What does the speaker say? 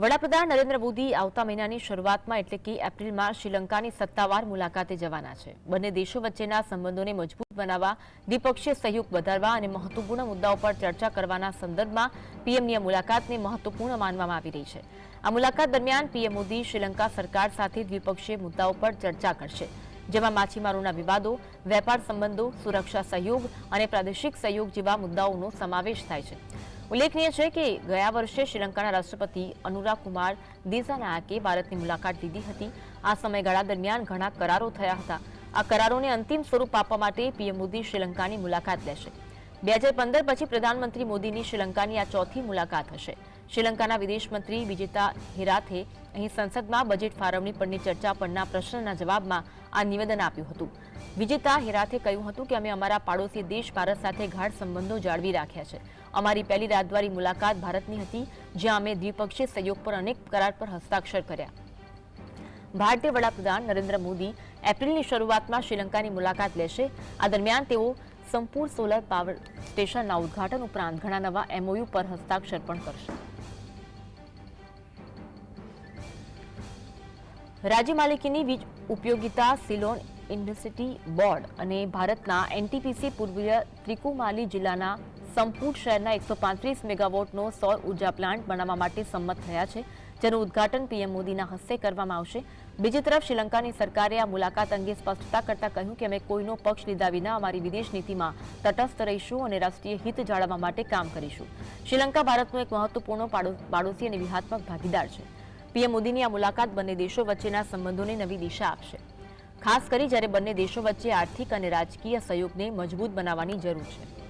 વડાપ્રધાન નરેન્દ્ર મોદી આવતા મહિનાની શરૂઆતમાં એટલે કે એપ્રિલમાં શ્રીલંકાની સત્તાવાર મુલાકાતે જવાના છે. બંને દેશો વચ્ચેના સંબંધોને મજબૂત બનાવવા, દ્વિપક્ષીય સહયોગ વધારવા અને મહત્વપૂર્ણ મુદ્દાઓ પર ચર્ચા કરવાના સંદર્ભમાં પીએમની આ મુલાકાતને મહત્વપૂર્ણ માનવામાં આવી રહી છે. આ મુલાકાત દરમિયાન પીએમ મોદી શ્રીલંકા સરકાર સાથે દ્વિપક્ષીય મુદ્દાઓ પર ચર્ચા કરશે, જેમાં માછીમારોના વિવાદો, વેપાર સંબંધો, સુરક્ષા સહયોગ અને પ્રાદેશિક સહયોગ જેવા મુદ્દાઓનો સમાવેશ થાય છે. ઉલ્લેખનીય છે કે ગયા વર્ષે શ્રીલંકાના રાષ્ટ્રપતિ અનુરાગ કુમાર દિસાનાયકે ભારતની મુલાકાત લીધી હતી. આ સમયગાળા દરમિયાન ઘણા કરારો થયા હતા. આ કરારોને અંતિમ સ્વરૂપ આપવા માટે પીએમ મોદી શ્રીલંકાની મુલાકાત લેશે. બે હજાર પંદર પછી પ્રધાનમંત્રી મોદીની શ્રીલંકાની આ ચોથી મુલાકાત હશે. શ્રીલંકાના વિદેશ મંત્રી વિજેતા હિરાથે અહીં સંસદમાં બજેટ ફાળવણી પરની ચર્ચા પરના પ્રશ્નના જવાબમાં આ નિવેદન આપ્યું હતું. વિજેતા હિરાથે કહ્યું હતું કે અમે અમારા પાડોશી દેશ ભારત સાથે ગાઢ સંબંધો જાળવી રાખ્યા છે. અમારી પહેલી રાજદ્વારી મુલાકાત ભારતની હતી, જ્યાં અમે દ્વિપક્ષીય સહયોગ પર અનેક કરાર પર હસ્તાક્ષર કર્યા. ભારતીય વડાપ્રધાન નરેન્દ્ર મોદી એપ્રિલની શરૂઆતમાં શ્રીલંકાની મુલાકાત લેશે. આ દરમિયાન તેઓ સંપૂર્ણ સોલર પાવર સ્ટેશનના ઉદ્ઘાટન ઉપરાંત ઘણા નવા એમઓયુ પર હસ્તાક્ષર પણ કરશે. રાજ્ય માલિકીની વીજ ઉપયોગિતા સિલોન ઇન્ડસ્ટ્રી બોર્ડ અને ભારતના એનટીપીસી પૂર્વીય ત્રિકુમાલી જિલ્લાના સંપૂર્ણ શહેરના એકસો પાંત્રીસ મેગાવોટનો સૌર ઊર્જા પ્લાન્ટ બનાવવા માટે સંમત થયા છે, જેનું ઉદ્ઘાટન પીએમ મોદીના હસ્તે કરવામાં આવશે. બીજી તરફ, શ્રીલંકાની સરકારે આ મુલાકાત અંગે સ્પષ્ટતા કરતા કહ્યું કે અમે કોઈનો પક્ષ લીધા વિના અમારી વિદેશ નીતિમાં તટસ્થ રહીશું અને રાષ્ટ્રીય હિત જાળવવા માટે કામ કરીશું. શ્રીલંકા ભારતનું એક મહત્વપૂર્ણ પાડો- પાડોશી અને વ્યૂહાત્મક ભાગીદાર છે. પીએમ મોદીની આ મુલાકાત બંને દેશો વચ્ચેના સંબંધોને નવી દિશા આપશે. ખાસ કરી જ્યારે બંને દેશો વચ્ચે આર્થિક અને રાજકીય સહયોગને મજબૂત બનાવવાની જરૂર છે.